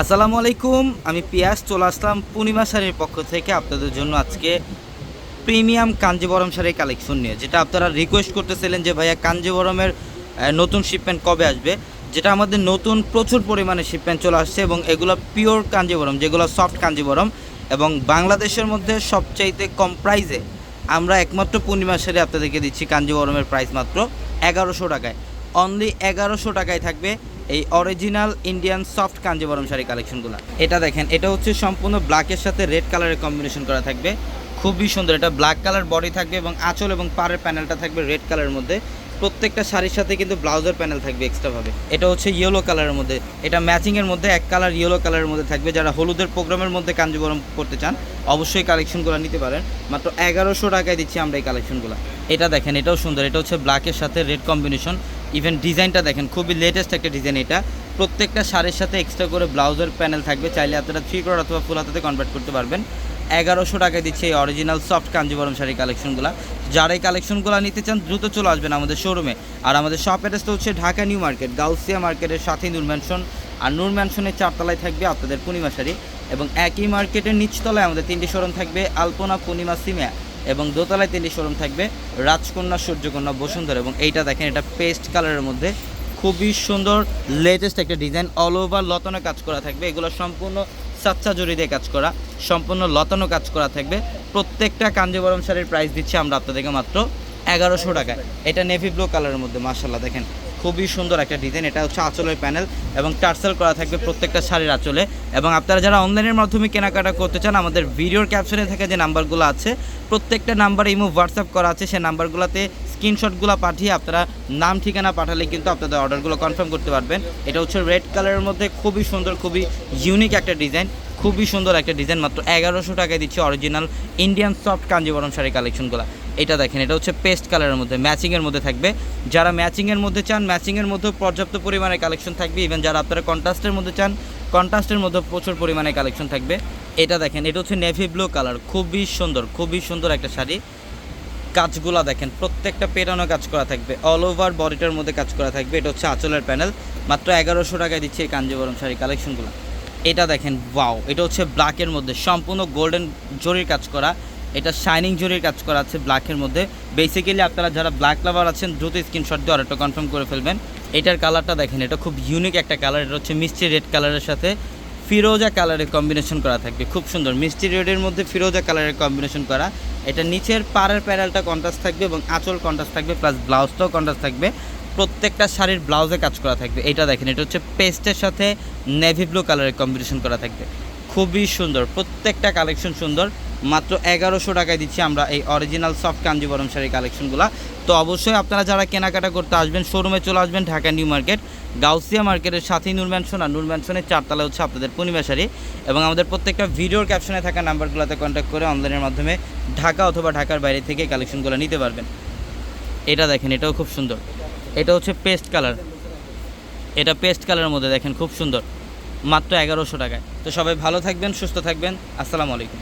আসসালামু আলাইকুম, আমি পিয়াস, চলে আসলাম পূর্ণিমা শাড়ির পক্ষ থেকে আপনাদের জন্য আজকে প্রিমিয়াম কাঞ্জিবরম শাড়ির কালেকশন নিয়ে, যেটা আপনারা রিকোয়েস্ট করতেছিলেন যে ভাইয়া কাঞ্জিবরমের নতুন শিপমেন্ট কবে আসবে, যেটা আমাদের নতুন প্রচুর পরিমাণে শিপমেন্ট চলে আসছে এবং এগুলো পিওর কাঞ্জিবরম, যেগুলো সফট কাঞ্জিবরম এবং বাংলাদেশের মধ্যে সবচাইতে কম প্রাইসে আমরা একমাত্র পূর্ণিমা শাড়ি আপনাদেরকে দিচ্ছি কাঞ্জিবরমের প্রাইস মাত্র এগারোশো টাকায়। অনলি এগারোশো টাকায় থাকবে এই original Indian soft Kanjeevaram sari কালেকশনগুলো এটা দেখেন, এটা হচ্ছে সম্পূর্ণ ব্ল্যাকের সাথে রেড কালারের কম্বিনেশন করা থাকবে। খুবই সুন্দর, এটা ব্ল্যাক কালার বডি থাকবে এবং আঁচল এবং পাড়ের প্যানেলটা থাকবে রেড কালারের মধ্যে। প্রত্যেকটা শাড়ির সাথে কিন্তু ব্লাউজের প্যানেল থাকবে এক্সট্রাভাবে এটা হচ্ছে ইয়েলো কালারের মধ্যে। এটা ম্যাচিংয়ের মধ্যে এক কালার ইয়েলো কালারের মধ্যে থাকবে। যারা হলুদের প্রোগ্রামের মধ্যে কাঞ্জিবরম করতে চান, অবশ্যই কালেকশনগুলো নিতে পারেন। মাত্র এগারোশো টাকায় দিচ্ছি আমরা এই কালেকশনগুলো এটা দেখেন, এটাও সুন্দর। এটা হচ্ছে ব্ল্যাকের সাথে রেড কম্বিনেশন ইভেন ডিজাইনটা দেখেন, খুবই লেটেস্ট একটা ডিজাইন এটা। প্রত্যেকটা শাড়ির সাথে এক্সট্রা করে ব্লাউজের প্যানেল থাকবে, চাইলে আপনারা থ্রি কোয়ার অথবা ফুল হাতাতে কনভার্ট করতে পারবেন। এগারোশো টাকায় দিচ্ছে এই অরিজিনাল সফট কাঞ্জিবরম শাড়ি কালেকশনগুলো যারা এই কালেকশনগুলো নিতে চান, দ্রুত চলে আসবেন আমাদের শোরুমে আর আমাদের শপ অ্যাড্রেসটা হচ্ছে ঢাকা নিউ মার্কেট, গাউসিয়া মার্কেটের সাথে নূর ম্যানশন আর নূর ম্যানশনের চারতলায় থাকবে আপনাদের পূর্ণিমা শাড়ি। এবং একই মার্কেটের নিচতলায় আমাদের তিনটি শোরুম থাকবে, আলপনা পূর্ণিমা সিমিয়া এবং দোতলায় তিনটি শোরুম থাকবে। রাজকন্যা, সূর্যকন্যা, বসুন্ধরা এবং এইটা দেখেন, এটা পেস্ট কালারের মধ্যে। খুবই সুন্দর লেটেস্ট একটা ডিজাইন অল ওভার লতানো কাজ করা থাকবে। এগুলো সম্পূর্ণ সাচ্চা জড়ি দিয়ে কাজ করা, সম্পূর্ণ লতানো কাজ করা থাকবে। প্রত্যেকটা কাঞ্জিবরম শাড়ির প্রাইস দিচ্ছি আমরা আপনাদেরকে মাত্র এগারোশো টাকায়। এটা নেভি ব্লু কালারের মধ্যে মার্শাল্লাহ দেখেন। খুবই সুন্দর একটা ডিজাইন এটা হচ্ছে আঁচলের প্যানেল এবং টার্সেল করা থাকবে প্রত্যেকটা শাড়ির আঁচলে। এবং আপনারা যারা অনলাইনের মাধ্যমে কেনাকাটা করতে চান, আমাদের ভিডিওর ক্যাপশনে থাকা যে নাম্বারগুলো আছে, প্রত্যেকটা নাম্বারে ইমো হোয়াটসঅ্যাপ করা আছে। সেই নাম্বারগুলোতে স্ক্রিনশটগুলো পাঠিয়ে আপনারা নাম, ঠিকানা পাঠালে কিন্তু আপনাদের অর্ডারগুলো কনফার্ম করতে পারবেন। এটা হচ্ছে রেড কালারের মধ্যে খুবই সুন্দর, খুবই ইউনিক একটা ডিজাইন খুবই সুন্দর একটা ডিজাইন মাত্র এগারোশো টাকায় দিচ্ছে original Indian soft Kanjeevaram sari কালেকশনগুলো এটা দেখেন, এটা হচ্ছে পেস্ট কালারের মধ্যে ম্যাচিংয়ের মধ্যে থাকবে। যারা ম্যাচিংয়ের মধ্যে চান ম্যাচিংয়ের মধ্যে পর্যাপ্ত পরিমাণে কালেকশন থাকবে। ইভেন যারা আপনারা কন্ট্রাস্টের মধ্যে চান কন্ট্রাস্টের মধ্যে প্রচুর পরিমাণে কালেকশন থাকবে। এটা দেখেন, এটা হচ্ছে নেভি ব্লু কালার খুবই সুন্দর খুবই সুন্দর একটা শাড়ি। কাজগুলো দেখেন, প্রত্যেকটা পেটানো কাজ করা থাকবে। অল ওভার বডিটার মধ্যে কাজ করা থাকবে। এটা হচ্ছে আঁচলের প্যানেল মাত্র এগারোশো টাকায় দিচ্ছে এই কাঞ্জিবরম শাড়ি কালেকশনগুলো এটা দেখেন ওয়াও এটা হচ্ছে ব্ল্যাকের মধ্যে, সম্পূর্ণ গোল্ডেন জরির কাজ করা। এটা শাইনিং জরির কাজ করা আছে ব্ল্যাকের মধ্যে। বেসিক্যালি আপনারা যারা ব্ল্যাক লাভার আছেন, দ্রুত স্ক্রিনশট দিয়ে অর্ডারটা কনফার্ম করে ফেলবেন। এটার কালারটা দেখেন, এটা খুব ইউনিক একটা কালার এটা হচ্ছে মিষ্টি রেড কালারের সাথে ফিরোজা কালারের কম্বিনেশন করা থাকবে। খুব সুন্দর, মিষ্টি রেডের মধ্যে ফিরোজা কালারের কম্বিনেশন করা। এটা নিচের পাড়ের প্যানেলটা কন্ট্রাস্ট থাকবে এবং আঁচল কন্ট্রাস্ট থাকবে প্লাস ব্লাউজটাও কন্ট্রাস্ট থাকবে। প্রত্যেকটা শাড়ির ব্লাউজে কাজ করা থাকবে। এটা দেখেন, এটা হচ্ছে পেস্টের সাথে নেভি ব্লু কালারের কম্বিনেশন করা থাকবে। খুবই সুন্দর, প্রত্যেকটা কালেকশন সুন্দর। মাত্র এগারোশো টাকায় দিচ্ছি আমরা এই অরিজিনাল সফট কাঞ্জিবরম শাড়ি কালেকশনগুলো তো অবশ্যই আপনারা যারা কেনাকাটা করতে আসবেন শোরুমে চলে আসবেন ঢাকা নিউ মার্কেট গাউসিয়া মার্কেটের সাথেই নূর ম্যানশন আর নূর ম্যানশনের চারতলা হচ্ছে আপনাদের পূর্ণিমা শাড়ি। এবং আমাদের প্রত্যেকটা ভিডিওর ক্যাপশনে থাকা নাম্বারগুলোতে কন্ট্যাক্ট করে অনলাইনের মাধ্যমে ঢাকা অথবা ঢাকার বাইরে থেকে কালেকশনগুলো নিতে পারবেন। এটা দেখেন, এটাও খুব সুন্দর। এটা হচ্ছে পেস্ট কালার এটা পেস্ট কালারের মধ্যে দেখেন, খুব সুন্দর। মাত্র এগারোশো টাকায়। তো সবাই ভালো থাকবেন, সুস্থ থাকবেন। আসসালামু আলাইকুম।